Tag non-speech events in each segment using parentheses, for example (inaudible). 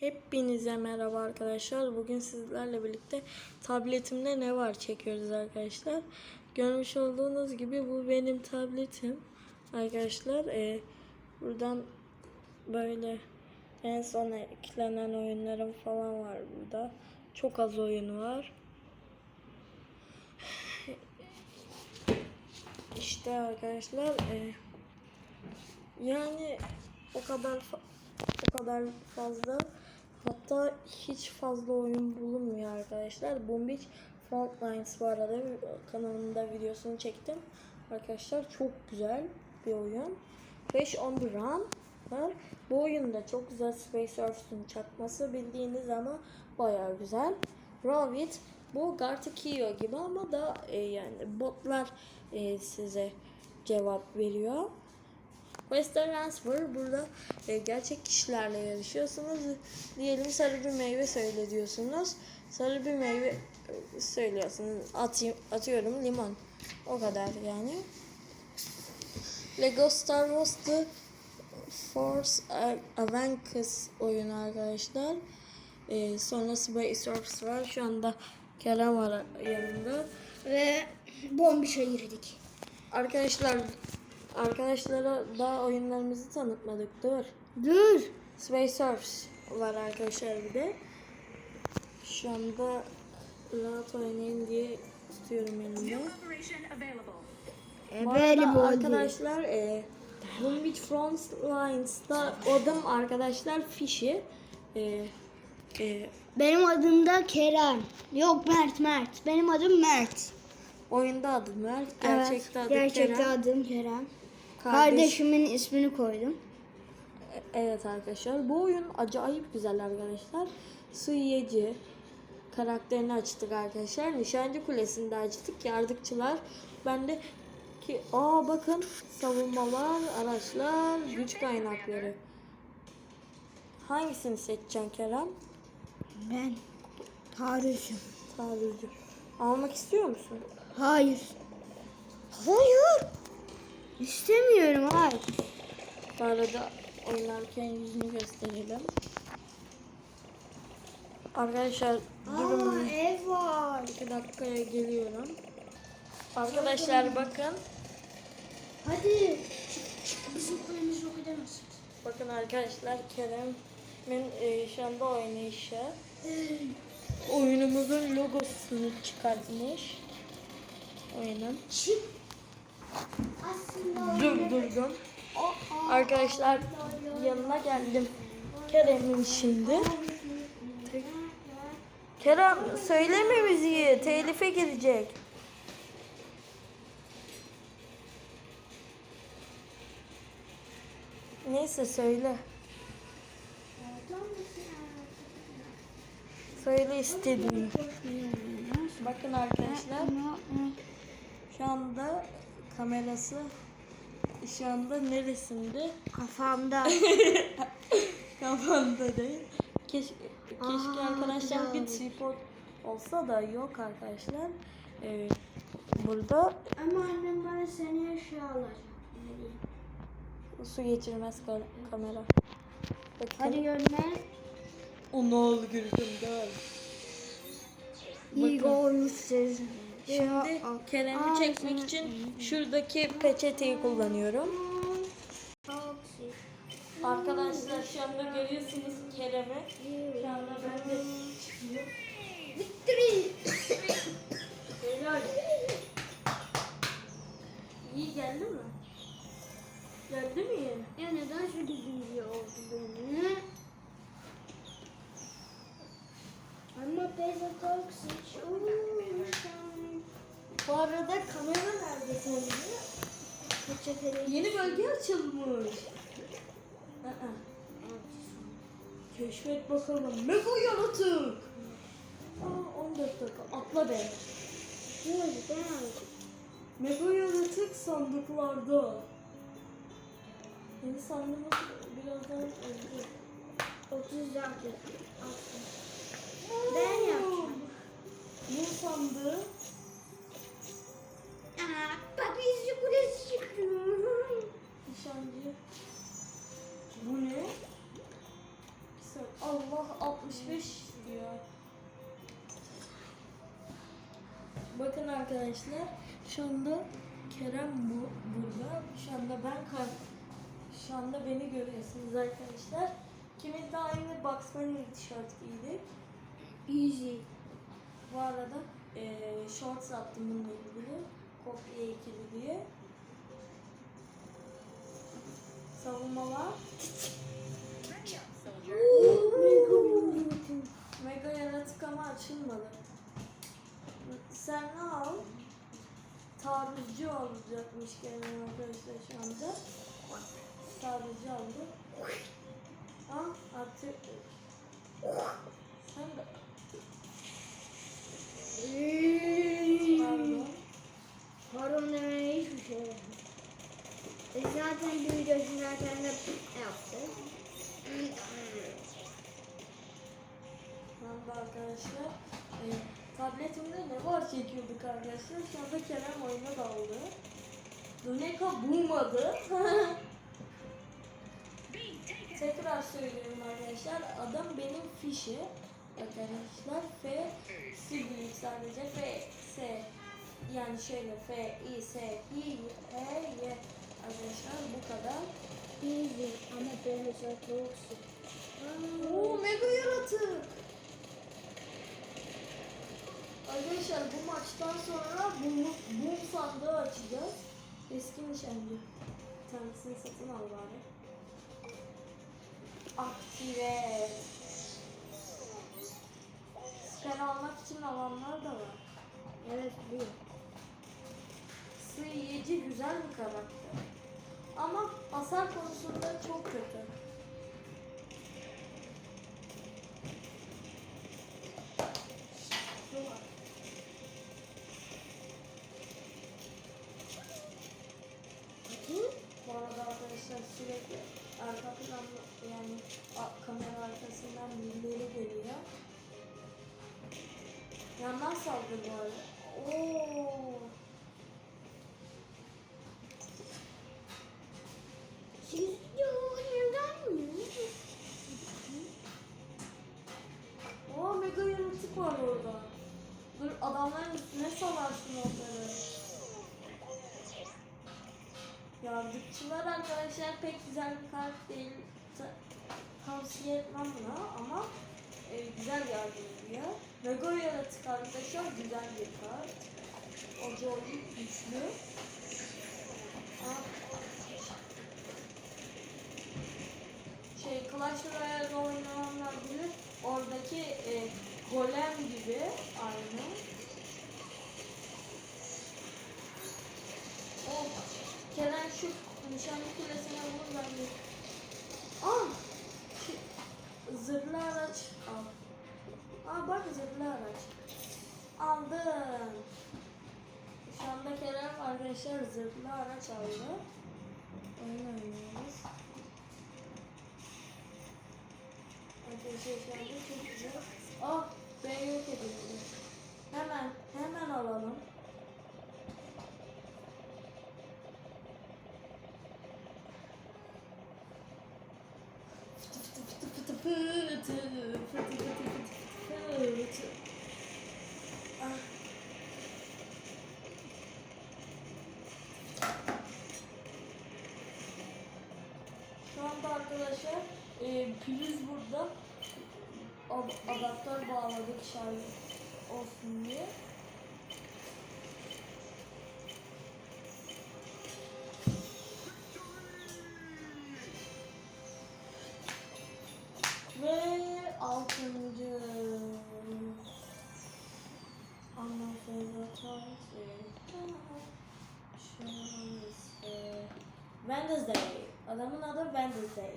Hepinize merhaba arkadaşlar. Bugün sizlerle birlikte tabletimde ne var çekiyoruz arkadaşlar. Görmüş olduğunuz gibi bu benim tabletim. Arkadaşlar e, buradan böyle en son eklenen oyunlarım falan var burada. Çok az oyun var. İşte arkadaşlar e, yani o kadar o kadar fazla hatta hiç fazla oyun bulunmuyor arkadaşlar. Boom Beach Frontlines bu arada kanalımda videosunu çektim. Arkadaşlar çok güzel bir oyun. Crash on the Run var. Bu oyunda çok güzel Space Surf'un çakması bildiğiniz ama bayağı güzel. Rovit bu Gartikio gibi ama da e, yani botlar e, size cevap veriyor. Western Answer burada e, gerçek kişilerle yarışıyorsunuz. Diyelim sarı bir meyve söyle diyorsunuz. Sarı bir meyve e, söylüyorsunuz. Atayım, atıyorum limon. O kadar yani. Lego Star Wars The Force Awakens oyunu arkadaşlar. E, sonra Space Surfers var. Şu anda Kerem var yanında. Ve bombişe girdik. Arkadaşlar arkadaşlara daha oyunlarımızı tanıtmadık. Dur. Dur. Space Surfs var arkadaşlar bir de. Şu anda rahat oynayın diye tutuyorum elimde. Available. Bu Ebeli arada boldu. arkadaşlar e, Boom Beach Frontlines'da adım arkadaşlar Fishy. E, e, Benim adım da Kerem. Yok Mert Mert. Benim adım Mert. oyunda adı Mert. Gerçekte adı gerçekte Kerem. adım Kerem. Kardeş- Kardeşimin ismini koydum. Evet arkadaşlar bu oyun acayip güzel arkadaşlar. Suyeci karakterini açtık arkadaşlar. Nişancı kulesinde açtık. Yardıkçılar. Ben de ki aa bakın savunmalar, araçlar, güç kaynakları. Hangisini seçeceksin Kerem? Ben tarihçim. Tarihçi. Almak istiyor musun? Hayır. Hayır. İstemiyorum hayır. Bu arada oynarken yüzünü gösterelim. Arkadaşlar durun. ev var. İki dakikaya geliyorum. Arkadaşlar bakın. Hadi. Bizim kulemizi yok edemezsiniz. Bakın arkadaşlar Kerem'in e, şu anda oynayışı. Oyunumuzun logosunu çıkartmış. Oyunun. Çık. Aslında Durdurdum. Arkadaşlar yanına geldim. Kerem'in şimdi. Kerem söyleme müziği. Telife girecek. Neyse söyle. Söyle istediğini. Bakın arkadaşlar şu anda kamerası şu anda neresinde? Kafamda. (laughs) Kafanda değil. Keşke, keşke Aa, arkadaşlar bir tripod olsa da yok arkadaşlar. Ee, burada Ama annem bana seni eşya alacak. su geçirmez ka- kamera. Bakın. Hadi görme. O ne oldu gülüm gel. İyi olmuşsunuz. Şimdi Kerem'i çekmek için şuradaki peçeteyi kullanıyorum. Arkadaşlar şu anda görüyorsunuz Kerem'i. Şu anda ben de çıkıyorum. Helal. İyi geldi mi? Geldi mi iyi? Ya neden şu düzgün oldu benim? Ama Beyza Toxic. Bu arada kamera nerede senin? Yeni bölge açılmış. Aa. Keşfet bakalım. Mega yaratık. Aa, 14 dakika. Atla be. Mega yaratık sandıklarda. Yeni sandığımız birazdan olacak. 30 dakika. Ben yapacağım. Ne sandığı? Bakın arkadaşlar şu anda Kerem bu burada. Şu anda ben kar şu anda beni görüyorsunuz arkadaşlar. Kimin de aynı Bugs Bunny tişört giydik. Easy. Bu arada eee shorts attım bununla ilgili. Kopya ikili diye. Savunmalar. Mega yaratık ama açılmadı. Sen ne al? Taarruzcu olacakmış gelen arkadaşlar şu anda. Taarruzcu aldı. Al artık. Sen de. Pardon. Pardon demeye hiçbir şey yok. E zaten bir video izlerken de yaptık. Merhaba arkadaşlar. Ee, tabletimde ne çekiyorduk arkadaşlar. Anda Kerem oyuna daldı. Duneka bulmadı. (laughs) Tekrar söylüyorum arkadaşlar. Adam benim fişi. Arkadaşlar F sildik sadece F S yani şöyle F I S I E Y arkadaşlar bu kadar. Easy ama böyle şey soğuksun. Oo mega yaratık. Arkadaşlar bu maçtan sonra bu bum sandığı açacağız. Eski nişancı. Bir tanesini satın al bari. Aktive. Scan almak için alanlar da var. Evet bu. Sıyıcı güzel bir karakter. Ama hasar konusunda çok kötü. Yandan saldır bu arada. Oo. Siz neden mi? Oo mega yaratık var orada. Dur adamların üstüne salarsın onları. Yardımcılar arkadaşlar pek güzel bir kart değil. Ta- tavsiye etmem buna ama e, güzel yardım ediyor. Mega yaratık arkadaşlar güzel bir kart. O Joy güçlü. Şey Clash Royale oynananlar bilir. Oradaki e, golem gibi aynı. Oh, Kerem şu nişanlı kulesine vur ben de. Ah! Zırhlı araç al. Aa bak zırhlı araç. Aldım. Şu anda Kerem arkadaşlar zırhlı araç aldı. Oyun oynuyoruz. Arkadaşlar şu anda çok güzel. Ah ben yok edildi. Hemen hemen alalım. Fıtı fıtı fıtı fıtı Şu anda arkadaşlar e, priz burada Ad- adaptör bağladık şarj olsun diye. Wednesday. Adamın adı Wednesday.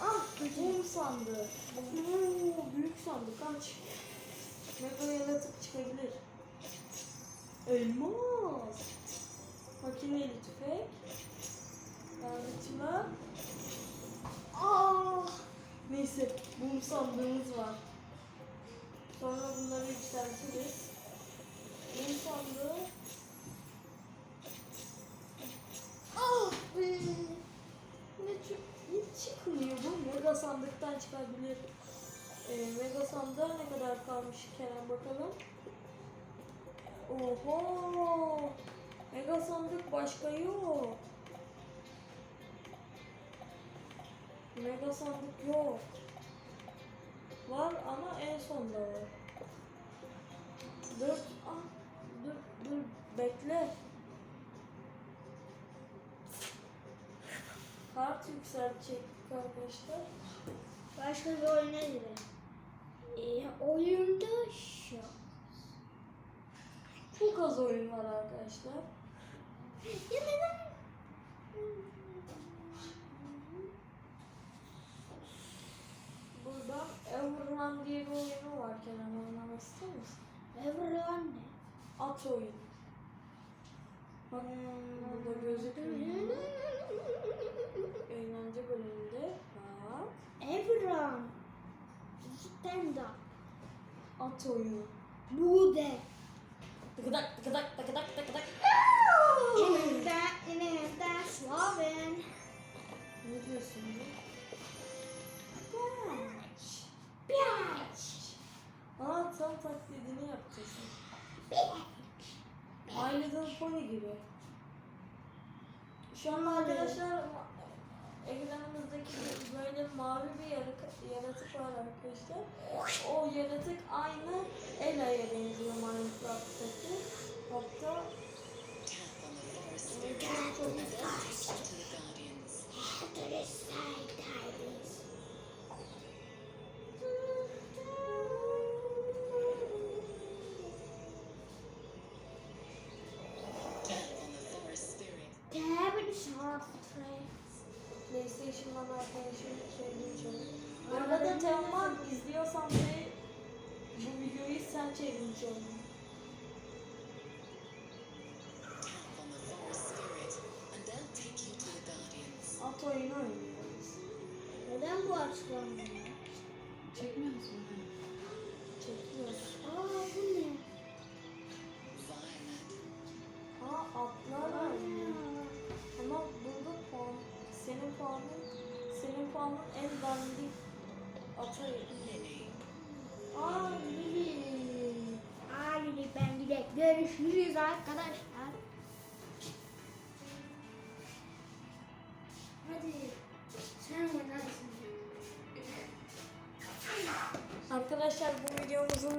Ah, mum sandığı. Oo, büyük sandık aç. Mega yaratık çıkabilir. Elmas. Makineli tüfek. kum sandığımız var. Sonra bunları yükseltiriz. Kum sandığı Abi! Ah ne, ne çıkmıyor bu? Mega sandıktan çıkabilir. Ee, mega sandığa ne kadar kalmış Kerem bakalım. Oho! Mega sandık başka yok. Mega sandık yok. Var ama en sonda var. Dur, ah, dur, dur, bekle. Kart yükseltecek arkadaşlar. Başka bir oyuna girelim. Ee, oyunda şu. Çok az oyun var arkadaşlar. Ya neden? Burada Everrun diye bir oyunu var Kerem oynamak ister misin? Everyone ne? At oyun. Bak burada gözükmüyor. Eğlence bölümünde bak. Everyone. Cidden de. At oyunu. Bu de. Tıkıdak tıkıdak tıkıdak tıkıdak. Elimden, elimden Slaven. Ne diyorsun bu? Tam taklidini yapacaksın. My Little gibi. Şu an arkadaşlar ekranımızdaki böyle mavi bir yaratık var arkadaşlar. O yaratık aynı Ela'ya benziyor Minecraft'taki. Hatta bu açıklanmıyor? Çekmiyor musun? Çekiyoruz. Aa bu ne? Aa atlar oynuyor. Ama burada puan, senin puanın, senin puanın en dandik ata Aa Lili. Hadi ben gidelim. Görüşürüz arkadaşlar.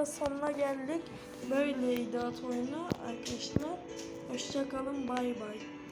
Da sonuna geldik. Böyleydi at oyunu arkadaşlar. Hoşçakalın bay bay.